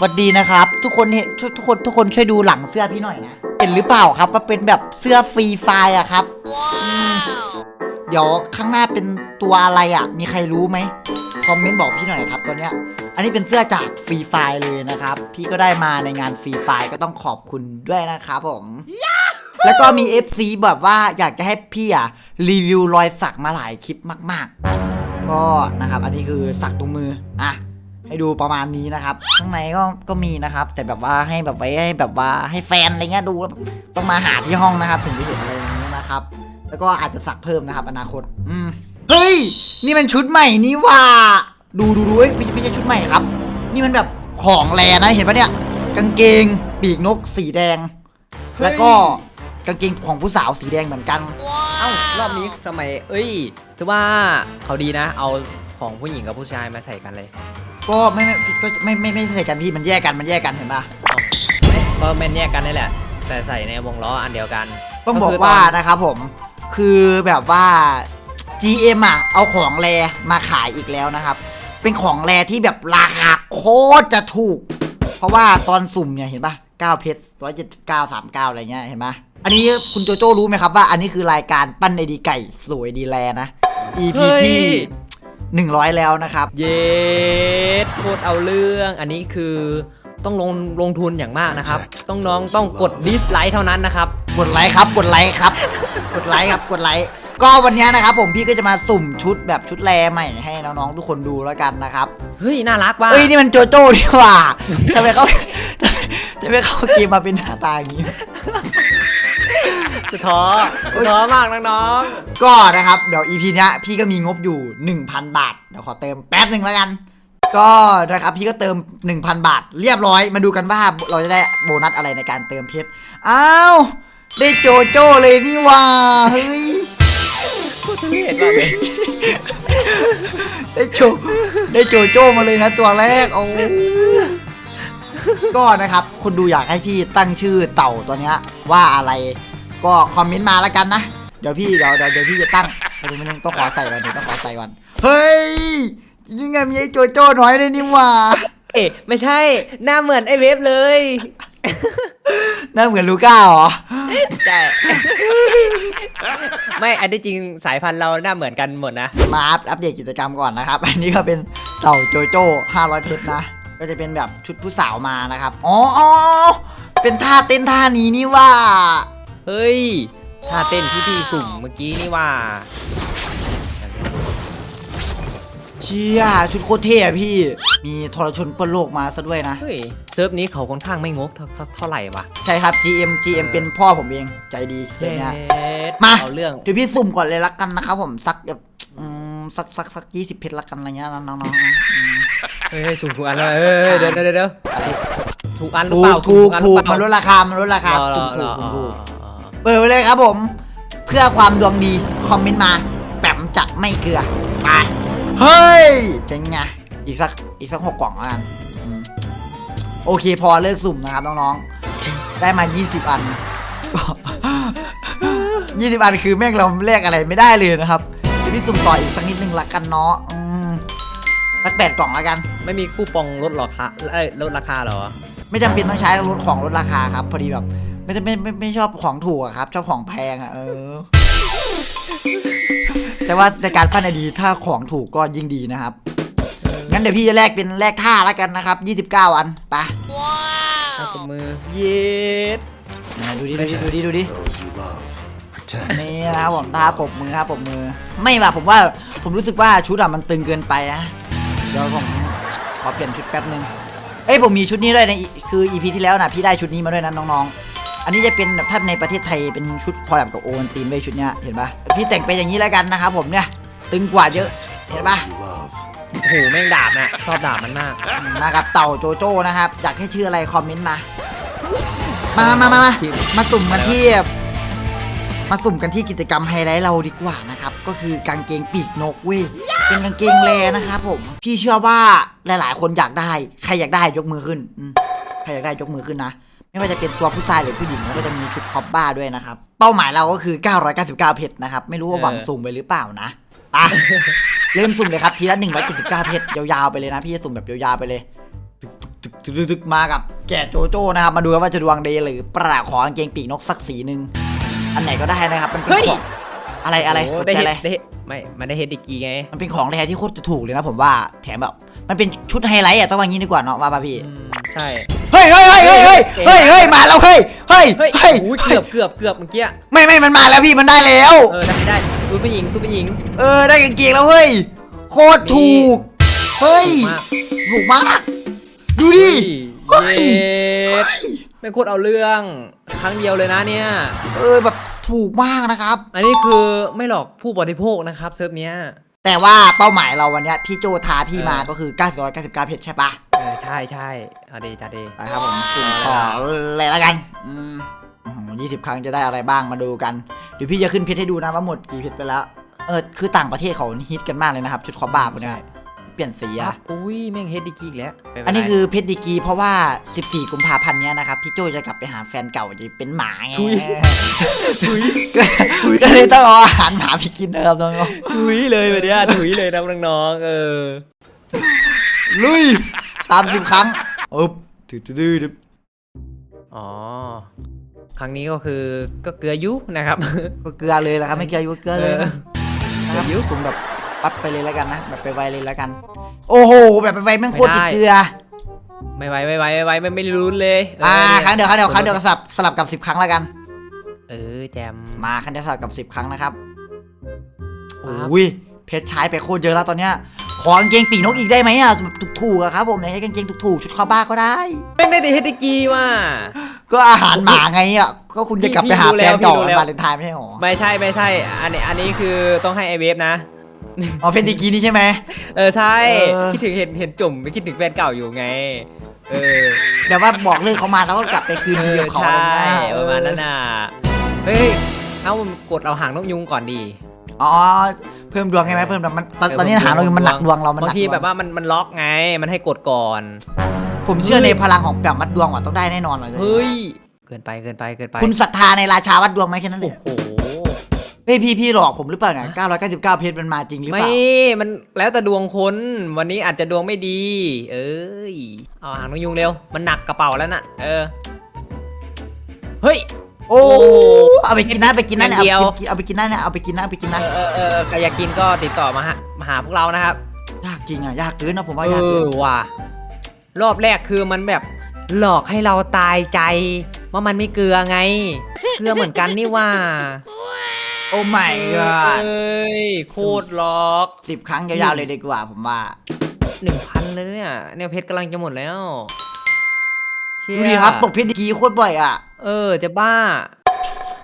สวัสดีนะครับ ทุกคนเห็นช่วยทุกคนทุกคนช่วยดูหลังเสื้อพี่หน่อยนะ เห็นหรือเปล่าครับว่าเป็นแบบเสื้อฟรีไฟล์อะครับอืมเดี๋ยวข้างหน้าเป็นตัวอะไรอะมีใครรู้ไหมคอมเมนต์บอกพี่หน่อยครับตัวเนี้ยอันนี้เป็นเสื้อจากฟรีไฟล์เลยนะครับ พี่ก็ได้มาในงานฟรีไฟล์ก็ต้องขอบคุณด้วยนะครับผม แล้วก็มี FC แบบว่าอยากจะให้พี่อะรีวิวรอยสักมาหลายคลิปมาก ๆ ก็นะครับ อันนี้คือสักตรงมืออะ ให้ดูประมาณนี้นะครับ ข้างในก็ก็มีนะครับ แต่แบบว่าให้แบบไว้ให้แบบว่าให้แฟนอะไรเงี้ยดูแล้วต้องมาหาที่ห้องนะครับ ถึงจะเห็นอะไรอย่างเงี้ยนะครับ แล้วก็อาจจะสักเพิ่มนะครับ อนาคต อืมเฮ้ย นี่มันชุดใหม่นี่หว่า ดูดูดูเว้ยไม่ใช่ไม่ใช่ชุดใหม่ครับ นี่มันแบบของแรนะเห็นปะเนี่ย กางเกงปีกนกสีแดง แล้วก็กางเกงของผู้สาวสีแดงเหมือนกัน เอ้ารอบนี้ทำไม เอ้ยถือว่าเขาดีนะ เอาของผู้หญิงกับผู้ชายมาใส่กันเลย ก็ไม่ไม่ก็ไม่ไม่ไม่ใส่กันพี่มันแยกกันมันแยกกันเห็นปะ ก็แม่นแยกกันนี่แหละ แต่ใส่ในวงล้ออันเดียวกันต้องบอกคืว่าตนนะครับผมคือแบบว่า GM อะเอาของแรมาขายอีกแล้วนะครับ เป็นของแรที่แบบราคาโคตรจะถูก เพราะว่าตอนสุ่มเนี่ยเห็นปะ9เพชร179 39 อะไรเงี้ยเห็นปะอันนี้คุณโจโจ้รู้ไหมครับว่าอันนี้คือรายการปั้นไอดีไก่สวยดีแลนะ EP เฮ้ยที่ 100 แล้วนะครับ เย็ดโคตรเอาเรื่องอันนี้คือต้องลงลงทุนอย่างมากนะครับ ต้องน้องต้องกดดิสไลค์เท่านั้นนะครับ กดไลค์ครับ กดไลค์ครับ กดไลค์ครับ กดไลค์ ก็วันนี้นะครับผมพี่ก็จะมาสุ่มชุดแบบชุดแรใหม่ให้น้องๆทุกคนดูแล้วกันนะครับ เฮ้ย น่ารักว่ะเอ้ยนี่มันโจโจ้ดีกว่าทำไมเขาทำไมเขาเกมมาเป็นหน้าตาอย่างนี้ กูท้อกูท้อมากน้องก็นะครับเดี๋ยว EP เนี้ยพี่ก็มีงบอยู่ 1,000 บาท เดี๋ยวขอเติมแป๊บหนึ่งแล้วกัน ก็นะครับพี่ก็เติม 1,000 บาท เรียบร้อยมาดูกันว่าเราจะได้โบนัสอะไรในการเติมเพชรอ้าวได้โจโจ้เลยนี่หว่าเฮ้ยๆกูทุเรศมากเลยได้โจได้โจโจ้มาเลยนะตัวแรกโอ้ ก็นะครับคนดูอยากให้พี่ตั้งชื่อเต่าตัวเนี้ยว่าอะไรก็คอมเมนต์มาแล้วกันนะ เดี๋ยวพี่เดี๋ยวเดี๋ยวเดี๋ยวพี่จะตั้งไปดูนึงต้องขอใส่ก่อนเดี๋ยวต้องขอใส่ก่อนเฮ้ยยังไงมีไอ้โจโจ้น้อยด้วยนี่หว่าเอ๊ะไม่ใช่หน้าเหมือนไอ้เวฟเลย หน่าเหมือนลูก้าเหรอใช่ ไม่อันที่จริงสายพันธุ์เราหน้าเหมือนกันหมดนะ มาอัปอัปเดตกิจกรรมก่อนนะครับ อันนี้ก็เป็นเต่าโจโจ้500เพชรนะ ก็จะเป็นแบบชุดผู้สาวมานะครับ อ๋ออ๋อเป็นท่าเต้นท่านี้นี่ว่า เฮ้ยท่าเต้นที่พี่สุ่มเมื่อกี้นี่ว่า เชี่ยชุดโคตรเท่อะพี่ มีทรชนเปิ้ลโลกมาซะด้วยนะ เฮ้ยเซิร์ฟนี้เขาค่อนข้างไม่งกเท่าเท่าเท่าไหร่วะใช่ครับ GM GM เป็นพ่อผมเองใจดีเสียเนี่ยเย็ดมาเอาเรื่องเดี๋ยวพี่สุ่มก่อนเลยละกันนะครับผมสักแบบอืมสักสักสักยี่สิบเพชรละกันอะไรเงี้ยน้องๆอืม เฮ้ยสุ่มถูกอันเลยเฮ้ยเดี๋ยวเดี๋ยวเดี๋ยวอถูกอันหรือถูเปกล่าถูกถูกมันลดราคา มันลดราคาถูกถูกถูกถูกเปิดไปเลยครับผม เพื่อความดวงดี คอมเมนต์มาแปมจะไม่เกลือไปเฮ้ยเป็นไงอีกสักอีกสักหกกล่องแล้วกันอืมโอเคพอเลิกสุ่มนะครับน้องๆ ได้มา 20 อัน 20 อันคือแม่งเราแลกอะไรไม่ได้เลยนะครับเดี๋ยวพี่สุ่มต่ออีกสักนิดนึงละกันเนาะอื สักแปดกล่องแล้วกัน ไม่มีคูปองลดราคาเอ้ยลดราคาเหรอ ไม่จำเป็นต้องใช้ลดของลดราคาครับ พอดีแบบ ไม่ไม่ไม่ไม่ชอบของถูกอะครับชอบของแพงอะเออ แต่ว่าในการปั้นไอดีถ้าของถูกก็ยิ่งดีนะครับ งั้นเดี๋ยวพี่จะแลกเป็นแลกท่าแล้วกันนะครับ 29 อันไปถ้าตบมือ เย็ดไหนดูดิดูดิดูดิดูดิ those you love. Protect. นี่นะครับผมท่าปรบมือท่าปรบมือ ไม่ว่ะผมว่าผมรู้สึกว่าชุดอะมันตึงเกินไปนะ เดี๋ยวผมขอเปลี่ยนชุดแป๊บนึง เอ้ยผมมีชุดนี้ด้วยนะอีคืออีพีที่แล้วนะพี่ได้ชุดนี้มาด้วยนะน้องๆ อันนี้จะเป็นแบบถ้าในประเทศไทยเป็นชุดคอลแลบกับโอวันตีนไว้ยชุดเนี้ยเห็นปะพี่แต่งไปอย่างนี้แล้วกันนะครับผมเนี่ยตึงกว่าเยอะเห็นปะ You love. โอ้โหแม่งดาบน่ะชอบดาบมันมาก มากับเต่าโจโจ้นะครับอยากให้ชื่ออะไรคอมเมนต์มา มามามามามาสุ่มกันที่มาสุ่มกันที่กิจกรรมไฮไลท์เราดีกว่านะครับ ก็คือกางเกงปีกนกเว้ย เป็นกางเกงแลนะครับผม พี่เชื่อว่าหลาย ๆ คนอยากได้ ใครอยากได้ยกมือขึ้นอืมใครอยากได้ยกมือขึ้นนะ ไม่ว่าจะเป็นตัวผู้ชายหรือผู้หญิงแล้วก็จะมีชุดคอปบ้าด้วยนะครับ เป้าหมายเราก็คือ 999 เพชรนะครับ ไม่รู้ว่าหวังสุ่มไปหรือเปล่านะไปเริ่มสุ่มเลยครับทีละ179 เพชรยาว ๆ ไปเลยนะ พี่จะสุ่มแบบยาว ๆ ไปเลยตึกตึกตึกตึกมากับแก่โจโจ้นะครับ มาดูกันว่าจะดวงดีหรือปราขอกางเกงปีกนกสักสีหนึ่งอันไหนก็ได้นะครับมันเป็นเฮ้ยของ อะไรอะไรโตกได้ใจเฮอะไรดได้เฮดไม่ มันได้เฮดดิกีไงมันเป็นของแรที่โคตรจะถูกเลยนะผมว่าแถมแบบมันเป็นชุดไฮไลท์อะต้องวางงี้ดีกว่าเนาะว่าป่ะพี่ อืมใช่ เฮ้ยเฮ้ยเฮ้ยเฮ้ยเฮ้ยเฮ้ยเฮ้ยมาแล้วเฮ้ยเฮ้ยเฮ้ยเฮ้ยโอ้ยเกือบเกือบเกือบเมื่อกี้ ไม่ไม่มันมาแล้วพี่มันได้แล้ว เออได้ได้ซูเปอร์หญิงซูเปอร์หญิงเออได้กางเกงแล้วเฮ้ยโคตรถูก เฮ้ยมากถูกมากดูดิ เฮ้เฮ้ยยไม่โคตรเอาเรื่อง ครั้งเดียวเลยนะเนี่ย เออแบบ ถูกมากนะครับ อันนี้คือไม่หลอกผู้บริโภคนะครับเซิร์ฟเนี้ย แต่ว่าเป้าหมายเราวันเนี้ยพี่โจท้าพี่เออมาก็คือ999เพชรใช่ปะเออใช่ใช่เอาดีจ้าดี นะครับผมสุ่มต่อเลยแล้วกันอืมยี่สิบครั้งจะได้อะไรบ้างมาดูกันเดี๋ยวพี่จะขึ้นเพชรให้ดูนะว่าหมดกี่เพชรไปแล้วเออคือต่างประเทศเขาฮิตกันมากเลยนะครับชุดคอบบาพวกเนี้ย เปลี่ยนสีอะอุ้ยแม่งเฮดดิกีอีกแล้วไปไปอันนี้คือเพชรดีกรีเพราะว่า 14 กุมภาพันธ์เนี้ยนะครับพี่โจจะกลับไปหาแฟนเก่าจะเป็นหมาไงทุยก็ก็เลยต้องเอาอาหารหมาไปกินนะครับน้องถุยเลยแบบเนี้ยถุยเลยนะน้องๆเออ ๆลุย30ครั้งอุ๊บดื้อๆๆอ๋อ ครั้งนี้ก็คือก็เกลือยุนะครับ ก็เกลือเลยแหละครับไม่เกลืออยู่ก็เกลือเลยนะเออนะครับเกลืออยู่สุ่มแบบ ปั๊บไปเลยแล้วกันนะแบบไปไวเลยแล้วกัน โอ้โหแบบไปไวแม่งโคตรติดเกลือไม่ไหวไม่ไหวไม่ไหวไม่ไม่รู้เลยเอ่านี่ครั้งเดียวครั้งเดียวครั้งเดียวก็สลับสลับกับ10ครั้งแล้วกัน เออแจมมาครั้งเดียวสลับกับ10ครั้งนะครับครับโอ้ยเพชรใช้ไปโคตรเยอะแล้วตอนเนี้ยขอกางเกงปีกนกอีกได้ไหมอะแบบถูกๆอะครับผมอยากให้กางเกงถูกๆชุดคาวบ้าก็ได้แม่งได้แต่เฮดดิกีว่ะก็อาหารหมาไงอะก็คุณจะกลับไปหาพี่รู้แฟแล้วนเก่าพี่รู้แล้ววาเลนไทน์ไม่ใช่หรอไม่ใช่ไม่ใช่ อันนี้อันนี้คือต้องให้ไอเวฟนะ อ๋อเพนดีกรีนี่ใช่ไหม เออใช่ เออ คิดถึงเห็นเห็นจุ่มไปคิดถึงแฟนเก่าอยู่ไง เออแบบว่าบอกเลิกเขามาแล้วก็กลับไปคืนดีกับเขาใช่อะไรเงี้ยประมาณนั้นน่ะเฮ้ยเอากดเอาหางนกยุงก่อนดี อ๋อเพิ่มดวงใช่ไหมเพิ่มดวงมันตอนเออตอนนี้เพิ่มหาเราดวงมันหนักดวงเรามันหบางนักทีดวงแบบว่ามันมันล็อกไง มันให้กดก่อน ผมเชื่อในพลังของแบบมัดดวงว่ะต้องได้แน่นอนเลยเฮ้ย เกินไปเกินไปเกินไปคุณศรัทธาในราชาวัดดวงไหมแค่นั้นเลโอ้ยโห เฮ้ยพี่พี่หลอกผมหรือเปล่าเนี่ย999 เพชรมันมาจริงหรือไม่เปล่า มันแล้วแต่ดวงคน วันนี้อาจจะดวงไม่ดี เอ้ย เอาหางนกยุงเร็ว มันหนักกระเป๋าแล้วน่ะ เออ เฮ้ย โอ้โอ้เอาไปกินนะไปกินนะเนี่ยเดียว เอาไปกินเอาไปกินนะเนี่ยเอาไปกินนะเอาไปกินนะเออเออเออใครอยากกินก็ติดต่อมาฮะ มาหาพวกเรานะครับ ยากจริงอะยากเกินนะผมว่าเอยากเกิอนว่ะ รอบแรกคือมันแบบหลอกให้เราตายใจ ว่ามันไม่เกลือไง เกลือเหมือนกันนี่ว่า โอ้ my เอ god ้ยโคตรหลอกสิบครั้งยาวๆเลยดีกว่าผมว่าหนึ่งพันเลยเนี่ยเนี่ยเพชรกำลังจะหมดแล้วเชี่ยดูดิครับตกเพชรดีกรีโคตรบ่อยอะเออจะบ้า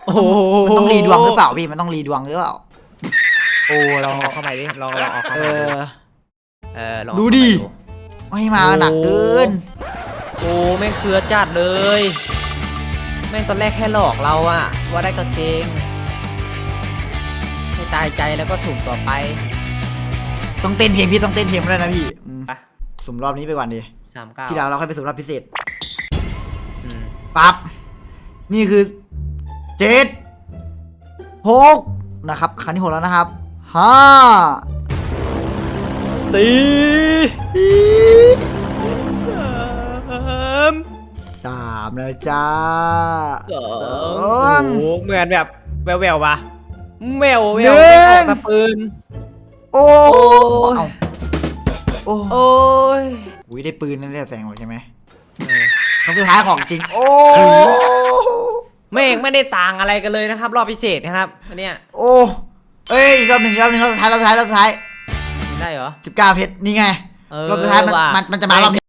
โอ้โหมันต้องรีดวงหรือเปล่าพี่มันต้องรีดวงหรือเปล่าโอ้ลเราองเอาเข้าไปดิลองลองเอาเข้าเอไปดูอ เออลองดูดิเอาเข้าไปไม่มาหนักเกินโอ้แม่งเครือจัดเลย แม่งตอนแรกแค่หลอกเราอะว่าได้กางเกง ให้ตายใจแล้วก็สุ่มต่อไปต้องเต้นเพลงพี่ต้องเต้นเพลงด้วยนะพี่อืมไปสุ่มรอบนี้ไปก่อนดิสามเก้าที่เราเราค่อยไปสุ่มรอบพิเศษอืมปั๊บนี่คือเจ็ดหกนะครับครั้งที่หกแล้วนะครับห้าสี่สามสามแล้วจ้าสอสองงโอ้โหเหมือนแบบแววแววๆปะ แววแวหนึ่วงไม่ออกตะปืน โอ้โอ้เอาโอ้โอ้ยอุ้ยได้ปืนนั่นแหละแสงหรอกใช่ไหมเออครั้งสุดท้ายของจริง โอ้แม่งไม่ได้ต่างอะไรกันเลยนะครับ รอบพิเศษนะครับอันเนี้ยโอ้เอ้ยอีกรอบหนึ่งอีกรอบหนึ่งรอบสุดท้ายรอบสุดท้ายรอบสุดท้ายได้เหรอ สิบเก้าเพชรนี่ไงเออรอบสุดท้ายมันว่ะ มันมันจะมารอบนี้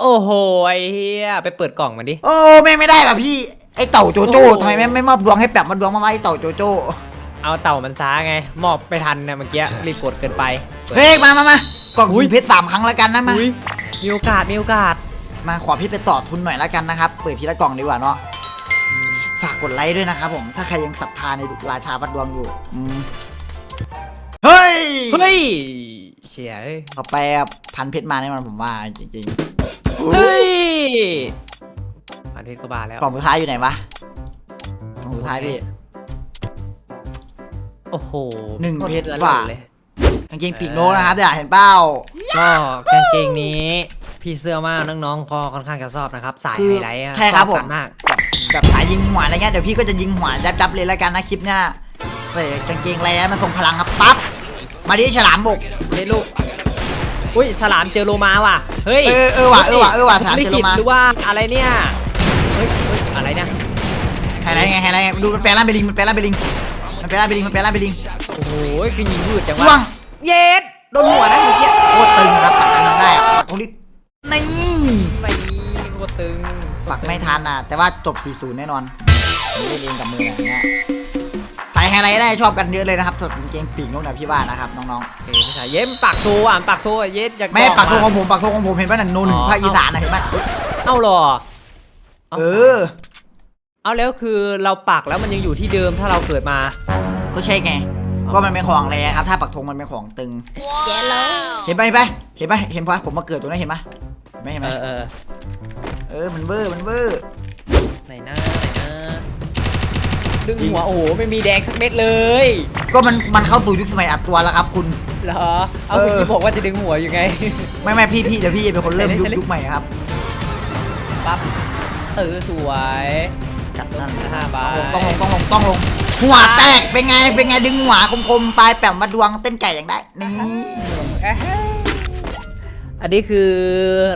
โอ้โหไอ้เฮียไปเปิดกล่องมาดิโอ้ไม่งไม่ได้ป่ะพี่ ไอเต่าโจโจ้ทำไมไม่ไม่มอบดวงให้แบบมาดวงมาไว้ไอ้เต่าโจโจ้เอาเต่ามันช้าไงมอบไปทันนะเมื่อกี้รีบกดเกินไป เฮ้ยมามามากล่องอุ๊สุ่ยมเพชรสามครั้งแล้วกันนะมา อุ้ยมีโอกาสมีโอกาส มาขอพี่ไปต่อทุนหน่อยแล้วกันนะครับ เปิดทีละกล่องดีกว่าเนาะ ฝากกดไลค์ด้วยนะครับผม ถ้าใครยังศรัทธาในราชาวัดดวงอยู่อืมเฮ้ย เฮ้ยเฉียเอ้ยต่อไปพันเพชรมาแน่นอนผมว่าจริงเฮ้ยพั นเพชรก็บาแล้วๆกล่องสุดท้ายอยู่ไหนวะกล่องสุดท้ายพี่ โอ้โหหนึ่งเพชรโคตว่ะกินเลย กางเกงปีกนกนะครับเนี่ยเห็นเป้า ก็กางเกงนี้ พี่เสื้อมากน้องๆก็ค่อนข้างจะชอบนะครับ สายคือไฮไลท์อะใช่ครับผมชกันมาก แบบแบบสายยิงหัวอะไรเงี้ยเดี๋ยวพี่ก็จะยิงหัวจับๆเลยแล้วกันนะคลิปเนี่ยใส่กางเกงแรงมันส่งพลังครับปั๊บมาดิฉลามบกเฮ้ยลูก อุ้ยฉลามเจอโลมาว่ะ เฮ้ยเออเออว่ะเออว่ะเออว่ะฉลามเจอโลมา ลิขิตหรือว่าอะไรเนี่ยเฮ้ยเฮ้ย อะไรเนี่ยไฮไลท์ไงไฮไลท์ไงดูมันแปลงร่างเป็นลิงมันแปลงร่างเป็นลิงมันแปลงร่างเป็นลิงมันแปลงร่างเป็นลิงโอ้โหคือยิงยืดจังล่ววะงเย็ดโดนหัวนะเมื่อกี้โคตรตึงครับปักตรงนั้นได้อะปักตรงนี้นี่ไม่โคตรตึงปักไม่ทันอะแต่ว่าจบ 40 แน่นอนผมเล่นเองกับมืออย่างเงี้ยสายไฮไลท์ได้ชอบกันเยอะเลยนะครับสำหรับกางเกงปีกนกเนี่ยพี่ว่านะครับน้องเฮ้ยพี่ชายเย็ดปากโซอะปากโซอะเย็ดอยากๆ ไม่บอกปักธงขมาองผมปักธงของผมเห็นป่ะนั่นนนท์อ๋อ ภาคอีสานนะเห็นป่ะเอ้าเหรอเออ เอาแล้วคือเราปักแล้วมันยังอยู่ที่เดิมถ้าเราเกิดมา ก็ใช่ไง ก็มันเป็นของแรงครับถ้าปักธงมันเป็นของตึงเห็นป่ะเห็นป่ะเห็นป่ะเห็นป่ะผมมาเกิดตรงนั้นเห็นป่ะไม่เห็นไหมเออเออเออมันเวอร์มันเวอร์ ไหนหน้าไหนหน้าดึงหัวโอ้โหไม่มีแดงสักเม็ดเลยก็มันมันเข้าสู่ยุคสมัยอัดตัวแล้วครับคุณ เหรอเอาเออคุณจะบอกว่าจะดึงหัวอยู่ไง ไม่ไม่พี่พี่เดี๋ยวพี่เป็นคนเริ่มใช่ยุคใช่ยุคใหม่ครับปั๊บเออสวยกัด นั่นห้าบาทต้องลงต้องลงต้องลงหัวแตกเป็นไงเป็นไงดึงหัวคมๆปลายแปมมาดวงเต้นไก่อย่างได้นี่อันนี้คือ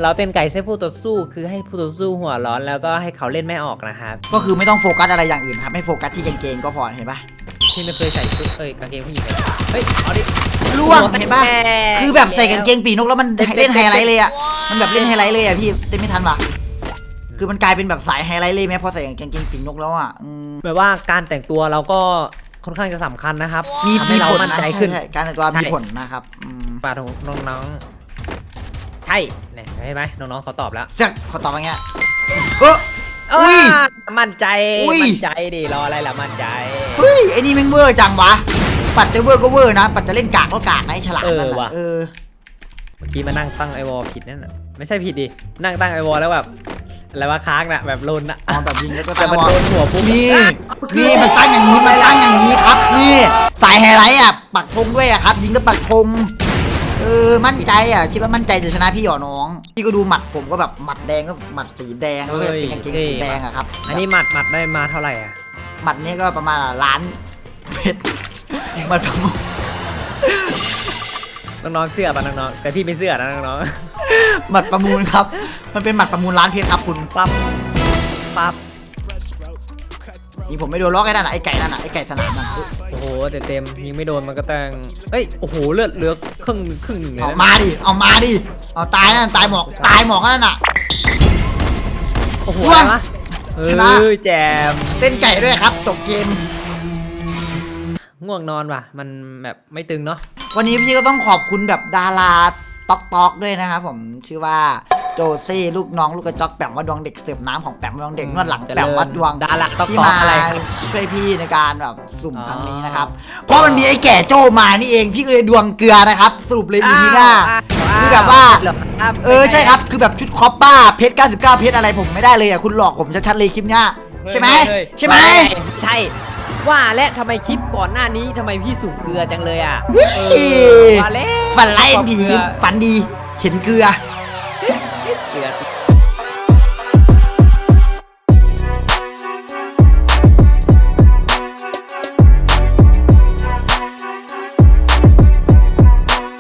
เราเต้นไก่ใช้ผู้ต่อสู้คือให้ผู้ต่อสู้หัวร้อนแล้วก็ให้เขาเล่นไม่ออกนะครับ ก็คือไม่ต้องโฟกัสอะไรอย่างอื่นครับให้โฟกัสที่กางเกงก็พอเห็นปะที่ไม่เคยใส่ชุดเอ้ยกางเกงผู้หญิงเลยเฮ้ยเอาดิล่วงหัเห็นปะแตกคือแบบใส่กางเกงปีกนกแล้วมันเด็ดๆเล่นไฮไลท์เลยอะมันแบบเล่นไฮไลท์เลยอะพี่เต้นไม่ทันว่ะ คือมันกลายเป็นแบบสายไฮไลท์เลยไหมพอใส่กางเกงปีกนกแล้วอะอืมแบบว่าการแต่งตัวเราก็ค่อนข้างจะสำคัญนะครับมีทำมีให้เราผลมั่นนะใจใช่ขึ้นใช่การแต่งตัวใช่มีผลนะครับอืมปาของน้องๆ ใช่เนี่ยเห็นไหมน้องๆเขาตอบแล้วเสียขอตอบว่าไงเออ อุ้ยอ่ามั่นใจ อุ้ย มั่นใจดิรออะไรล่ะมั่นใจ เฮ้ยไอ้นี่แม่งเวอร์จังวะ ปัดจะเวอร์ก็เวอร์นะ ปัดจะเล่นกากก็กากนะไอ้ฉลามนั่นเออว่ะ น่ะเออ เมื่อกี้มานั่งตั้งไอวอลผิดนั่นน่ะไม่ใช่ผิดดิ นั่งตั้งไอวอลแล้วแบบ อะไรว่าค้างน่ะแบบลนน่ะมองแบบยิงแล้วก็แต่ตั้งมันวอโดนหัวปุ๊บนี่อะนี่มันตั้งอย่างนี้มันตั้งอย่างนี้ครับนี่สายไฮไลท์อะปักธงด้วยอะครับ ยิงแล้วปักธงเออมั่นใจอะคิดว่ามั่นใจจะชนะพี่หยอน้องพี่ก็ดูหมัดผมก็แบบหมัดแดงก็หมัดสีแดงแล้วก็เป็นกางเกงสีแดงอะครับอันนี้หมัดหมัดได้มาเท่าไหร่อะหมัดนี้ก็ประมาณล้านเพชรหมัดประมูล น้องๆเสื้อป่ะน้องๆแต่พี่ไม่เสื้อนะน้องหมัดประมูลครับ มันเป็นหมัดประมูลล้านเพชรครับคุณๆปั๊บปั๊บนี่ผมไม่โดนล็อกไอ้นั่นน่ะไอ้ไก่นั่นน่ะไอ้ไก่สนามนั่นน่ะโอ้โหแต่เต็มยิงไม่โดนมันก็แต่งเอ้ยโอ้โหเลือดเหลือครึ่งครึ่งหนึ่งเลยเอานะมาดิเอามาดิเอาตายนั่นตายหมอกตายหมอกนั่นน่ะ โอ้โหร่วงอะไรวะเอชนะอแจม เต้นไก่ด้วยครับจบเกม ง่วงนอนว่ะ มันแบบไม่ตึงเนาะวันนี้พี่ก็ต้องขอบคุณแบบดาราตอกตอกด้วยนะครับผมชื่อว่าโจซี่ลูกน้องลูกกระจอกแปมวัดดวงเด็กเสิร์ฟน้ำของแปมวัดดวงเด็กนวดหลังแปมวัดดวงดาราต้องที่ตอมาอะไร ช่วยพี่ในการแบบสุ่มอ๋อครั้งนี้นะครับ เพราะมันมีไอ้แก่โจ้มานี่เองพี่ก็เลยดวงเกลือนะครับสรุปเลยอีพีหน้า คือแบบว่าเหรอครับเออใช่ครับคือแบบชุดคอปป้าเพชร 99 เพชรอะไรผมไม่ได้เลยอะคุณหลอกผมชัดๆเลยคลิปเนี้ยใช่ไหมเฮ้ยใช่ไหมใช่ ว่าและทำไมคลิปก่อนหน้านี้ทำไมพี่สุ่มเกลือจังเลยอะเฮ้ยว่าแล้วฝันไล่ผีเกลือฝันดีเห็นเกลือ